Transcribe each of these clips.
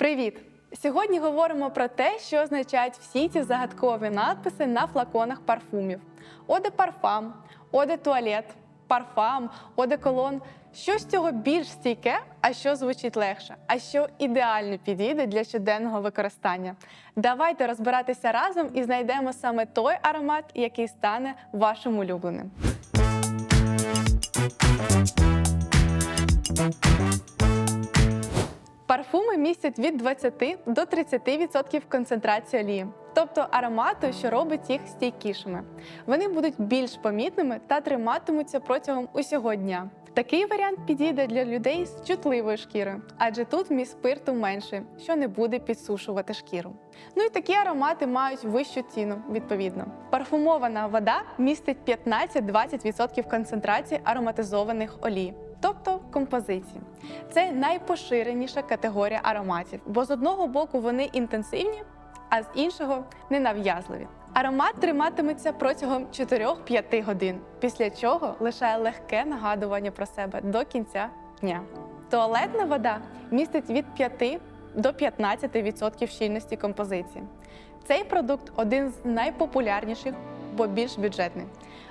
Привіт! Сьогодні говоримо про те, що означають всі ці загадкові надписи на флаконах парфумів: Оде парфам, оде туалет, парфам, оде колон. Що з цього більш стійке, а що звучить легше, а що ідеально підійде для щоденного використання. Давайте розбиратися разом і знайдемо саме той аромат, який стане вашим улюбленим. Парфуми містять від 20 до 30% концентрації олії, тобто аромату, що робить їх стійкішими. Вони будуть більш помітними та триматимуться протягом усього дня. Такий варіант підійде для людей з чутливою шкірою, адже тут міст спирту менше, що не буде підсушувати шкіру. Ну і такі аромати мають вищу ціну, відповідно. Парфумована вода містить 15-20% концентрації ароматизованих олій. Тобто композиції. Це найпоширеніша категорія ароматів, бо з одного боку вони інтенсивні, а з іншого ненав'язливі. Аромат триматиметься протягом 4-5 годин, після чого лишає легке нагадування про себе до кінця дня. Туалетна вода містить від 5 до 15% щільності композиції. Цей продукт один з найпопулярніших, бо більш бюджетний.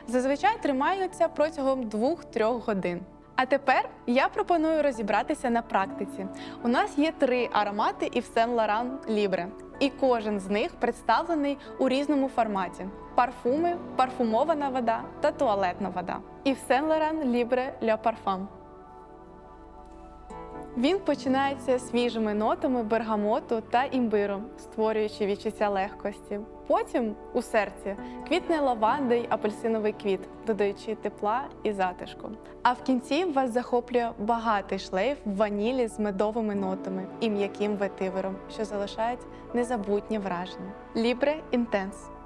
Зазвичай тримаються протягом 2-3 годин. А тепер я пропоную розібратися на практиці. У нас є три аромати і Сен Лоран Лібре, і кожен з них представлений у різному форматі: парфуми, парфумована вода та туалетна вода. І Сен Лоран Лібре Le Parfum. Він починається свіжими нотами бергамоту та імбиру, створюючи відчуття легкості. Потім у серці квітне лаванда й апельсиновий квіт, додаючи тепла і затишку. А в кінці вас захоплює багатий шлейф ванілі з медовими нотами і м'яким ветивером, що залишають незабутнє враження. Libre Intense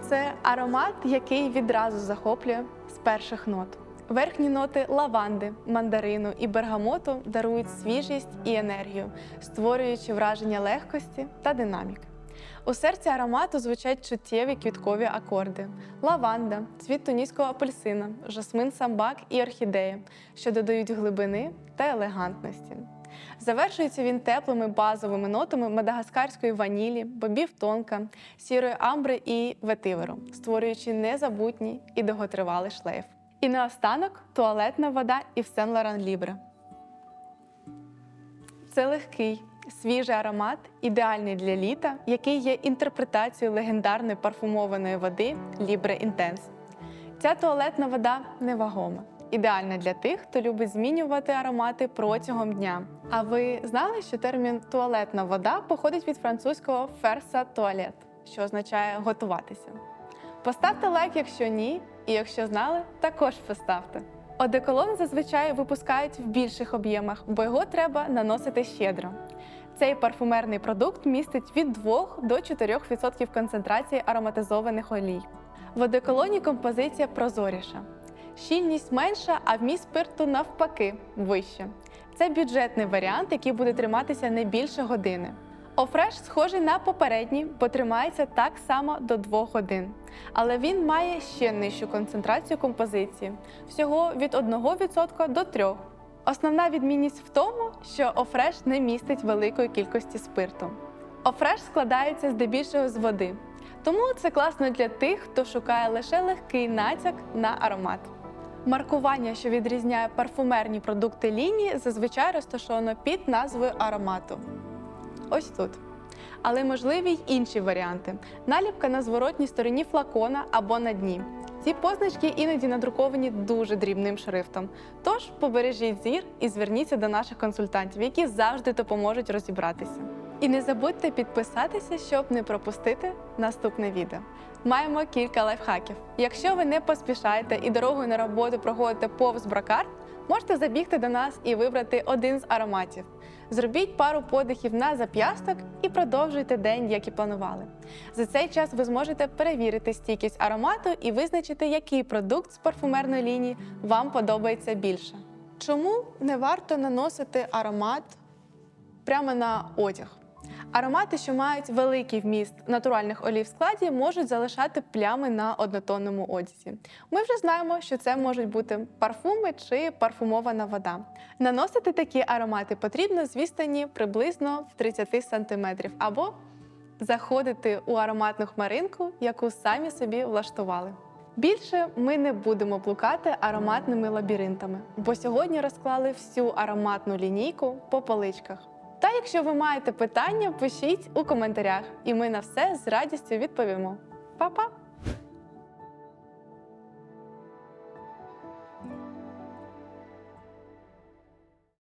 це аромат, який відразу захоплює з перших нот. Верхні ноти лаванди, мандарину і бергамоту дарують свіжість і енергію, створюючи враження легкості та динаміки. У серці аромату звучать чуттєві квіткові акорди: лаванда, цвіт туніського апельсина, жасмин самбак і орхідея, що додають глибини та елегантності. Завершується він теплими базовими нотами мадагаскарської ванілі, бобів тонка, сірої амбри і ветиверу, створюючи незабутній і довготривалий шлейф. І наостанок туалетна вода і Saint Laurent Libre. Це легкий, свіжий аромат, ідеальний для літа, який є інтерпретацією легендарної парфумованої води Libre Intense. Ця туалетна вода невагома, ідеальна для тих, хто любить змінювати аромати протягом дня. А ви знали, що термін туалетна вода походить від французького ферса туалет, що означає готуватися? Поставте лайк, якщо ні, і якщо знали, також поставте. Одеколон зазвичай випускають в більших об'ємах, бо його треба наносити щедро. Цей парфумерний продукт містить від 2 до 4% концентрації ароматизованих олій. В одеколоні композиція прозоріша. Щільність менша, а вміст спирту навпаки вище. Це бюджетний варіант, який буде триматися не більше години. Офреш схожий на попередній, бо тримається так само до 2 годин. Але він має ще нижчу концентрацію композиції всього від 1% до 3%. Основна відмінність в тому, що Офреш не містить великої кількості спирту. Офреш складається здебільшого з води, тому це класно для тих, хто шукає лише легкий натяк на аромат. Маркування, що відрізняє парфумерні продукти лінії, зазвичай розташовано під назвою аромату. Ось тут. Але можливі й інші варіанти: наліпка на зворотній стороні флакона або на дні. Ці позначки іноді надруковані дуже дрібним шрифтом. Тож побережіть зір і зверніться до наших консультантів, які завжди допоможуть розібратися. І не забудьте підписатися, щоб не пропустити наступне відео. Маємо кілька лайфхаків. Якщо ви не поспішаєте і дорогою на роботу проходите повз бракарт, можете забігти до нас і вибрати один з ароматів. Зробіть пару подихів на зап'ясток і продовжуйте день, як і планували. За цей час ви зможете перевірити стійкість аромату і визначити, який продукт з парфумерної лінії вам подобається більше. Чому не варто наносити аромат прямо на одяг? Аромати, що мають великий вміст натуральних олій в складі, можуть залишати плями на однотонному одязі. Ми вже знаємо, що це можуть бути парфуми чи парфумована вода. Наносити такі аромати потрібно з відстані приблизно в 30 см або заходити у ароматну хмаринку, яку самі собі влаштували. Більше ми не будемо блукати ароматними лабіринтами, бо сьогодні розклали всю ароматну лінійку по поличках. Якщо ви маєте питання, пишіть у коментарях, і ми на все з радістю відповімо. Па-па!